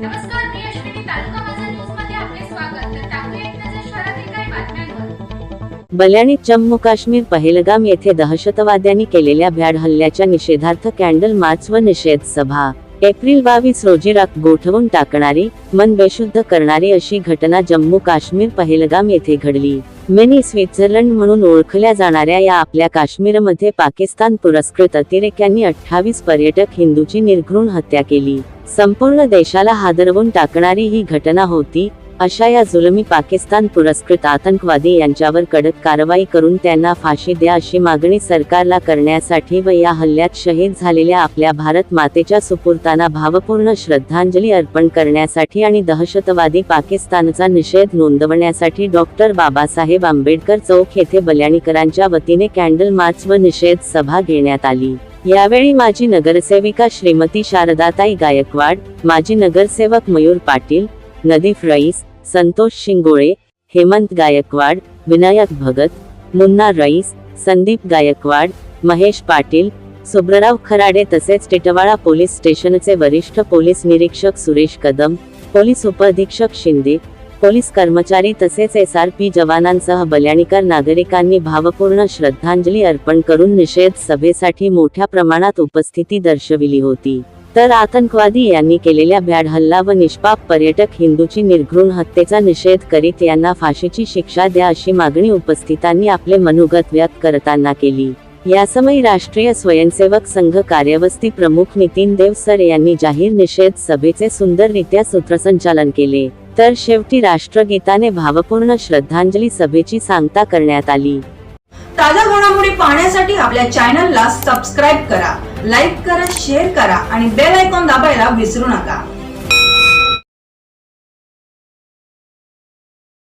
नमस्कार मी अश्विनी तालुका माझा न्यूजमध्ये आपले स्वागत. तर टाकूया एक नजर शहरातील काही बातम्यांवर जम्मू काश्मीर पहिलगाम येथे दहशतवाद्यांनी केलेल्या भ्याड हल्ल्याच्या निषेधार्थ कॅन्डल मार्च व निषेध सभा. एप्रिल बावीस रोजी राख गोठवून टाकणारी मन बेशुद्ध करणारी अशी घटना जम्मू काश्मीर पहिलगाम येथे घडली. मिनी स्वित्झर्लंड म्हणून ओळखल्या जाणाऱ्या या आपल्या काश्मीरमध्ये पाकिस्तान पुरस्कृत अतिरेक्यांनी अठ्ठावीस पर्यटक हिंदूची निर्घृण हत्या केली. संपूर्ण देशाला हादरवून टाकणारी ही घटना होती अशा या जुलमी पाकिस्तान पुरस्कृत आतंकवादी यांच्यावर कडक कारवाई करून त्यांना फाशी द्या अशी मागणी सरकारला करण्यासाठी व या हल्ल्यात शहीद झालेल्या आपल्या भारत मातेच्या सुपूर्तांना भावपूर्ण श्रद्धांजली अर्पण करण्यासाठी आणि दहशतवादी पाकिस्तानचा निषेध नोंदवण्यासाठी डॉक्टर बाबासाहेब आंबेडकर चौक येथे बल्याणीकरांच्या वतीने कॅन्डल मार्च व निषेध सभा घेण्यात आली. यावेळी माजी नगरसेविका श्रीमती शारदाताई गायकवाड माजी नगरसेवक मयूर पाटील नदीफ रईस संतोष शिंगोळे हेमंत गायकवाड विनायक भगत मुन्ना रईस संदीप गायकवाड महेश पाटील सुब्रराव खराडे तसेच टिटवाळा पोलीस स्टेशनचे वरिष्ठ पोलीस निरीक्षक सुरेश कदम पोलीस उपअधीक्षक शिंदे पोलीस कर्मचारी तसेच एस आर पी जवानांसह बल्याणीकर नागरिकांनी भावपूर्ण श्रद्धांजली अर्पण करून निषेध सभेसाठी मोठ्या प्रमाणात उपस्थिती दर्शविली होती. तर आतंकवादी यांनी केलेल्या भ्याड हल्ला व निष्पाप पर्यटक हिंदूची निर्घृण हत्येचा निषेध करीत यांना फाशीची शिक्षा द्या अशी मागणी उपस्थितांनी आपले मनोगत व्यक्त करताना केली. यासमयी राष्ट्रीय स्वयंसेवक संघ कार्यवस्ती प्रमुख नितीन देव सर यांनी जाहीर निषेध सभेचे सुंदररित्या सूत्रसंचालन केले. तर शेवटी राष्ट्रगीताने भावपूर्ण श्रद्धांजली सभेची सांगता करण्यात आली. ताज्या घडामोडी पाहण्यासाठी आपल्या चॅनलला सबस्क्राईब करा लाईक करा शेअर करा आणि बेल आयकॉन दाबायला विसरू नका.